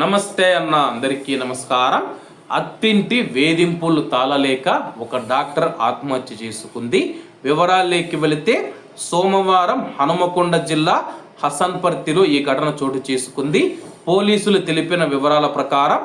నమస్తే అన్న అందరికీ నమస్కారం. అత్తింటి వేధింపులు తాళలేక ఒక డాక్టర్ ఆత్మహత్య చేసుకుంది. వివరాల్లోకి వెళితే సోమవారం హనుమకొండ జిల్లా హసన్పర్తిలో ఈ ఘటన చోటు చేసుకుంది. పోలీసులు తెలిపిన వివరాల ప్రకారం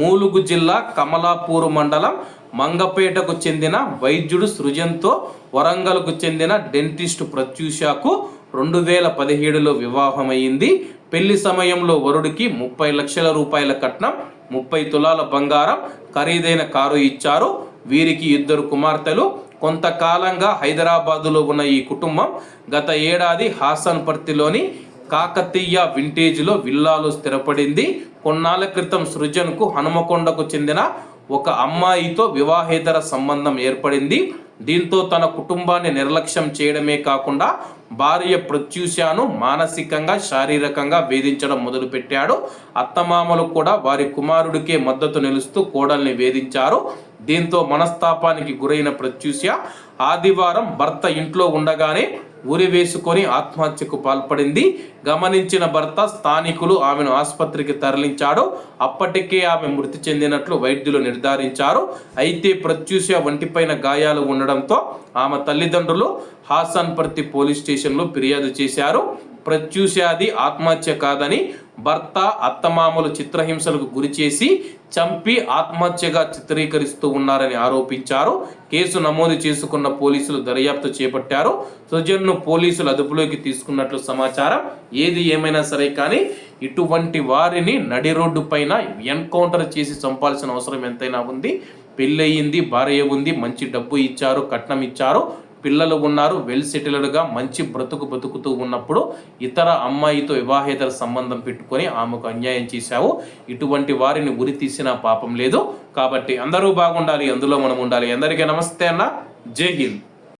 మూలుగు జిల్లా కమలాపూర్ మండలం మంగపేటకు చెందిన వైద్యుడు సృజన్తో వరంగల్కు చెందిన డెంటిస్ట్ ప్రత్యూషకు రెండు వేల పదిహేడులో వివాహమైంది. పెళ్ళి సమయంలో వరుడికి ముప్పై లక్షల రూపాయల కట్నం ముప్పై తులాల బంగారం ఖరీదైన కారు ఇచ్చారు. వీరికి ఇద్దరు కుమార్తెలు. కొంతకాలంగా హైదరాబాదులో ఉన్న ఈ కుటుంబం గత ఏడాది హాసన్పర్తిలోని కాకతీయ వింటేజ్లో విల్లాలో స్థిరపడింది. కొన్నాళ్ళ క్రితం సృజన్కు హనుమకొండకు చెందిన ఒక అమ్మాయితో వివాహేతర సంబంధం ఏర్పడింది. దీంతో తన కుటుంబాన్ని నిర్లక్ష్యం చేయడమే కాకుండా భార్య ప్రత్యూషాను మానసికంగా శారీరకంగా వేధించడం మొదలుపెట్టాడు. అత్తమామలు కూడా వారి కుమారుడికే మద్దతు నిలుస్తూ కోడల్ని వేధించారు. దీంతో మనస్తాపానికి గురైన ప్రత్యూష ఆదివారం భర్త ఇంట్లో ఉండగానే ఉరి వేసుకొని ఆత్మహత్యకు పాల్పడింది. గమనించిన భర్త స్థానికులు ఆమెను ఆసుపత్రికి తరలించాడు. అప్పటికే ఆమె మృతి చెందినట్లు వైద్యులు నిర్ధారించారు. అయితే ప్రత్యూష వంటిపైన గాయాలు ఉండడంతో ఆమె తల్లిదండ్రులు హాసన్పర్తి పోలీస్ స్టేషన్లో ఫిర్యాదు చేశారు. ప్రత్యూషాది ఆత్మహత్య కాదని భర్త అత్తమామలు చిత్రహింసలకు గురిచేసి చంపి ఆత్మహత్యగా చిత్రీకరిస్తూ ఉన్నారని ఆరోపించారు. కేసు నమోదు చేసుకున్న పోలీసులు దర్యాప్తు చేపట్టారు. సుజన్ను పోలీసులు అదుపులోకి తీసుకున్నట్లు సమాచారం. ఏది ఏమైనా సరే కానీ ఇటువంటి వారిని నడి రోడ్డు పైన ఎన్కౌంటర్ చేసి చంపాల్సిన అవసరం ఎంతైనా ఉంది. పెళ్ళయింది భార్య ఉంది మంచి డబ్బు ఇచ్చారు కట్నం ఇచ్చారు. పిల్లలు ఉన్నారు వెల్ సెటిల్డ్గా మంచి బ్రతుకు బ్రతుకుతూ ఉన్నప్పుడు ఇతర అమ్మాయితో వివాహేతర సంబంధం పెట్టుకొని ఆమెకు అన్యాయం చేశావు. ఇటువంటి వారిని ఉరి తీసిన పాపం లేదు. కాబట్టి అందరూ బాగుండాలి అందులో మనం ఉండాలి. అందరికీ నమస్తే అన్న. జై హింద్.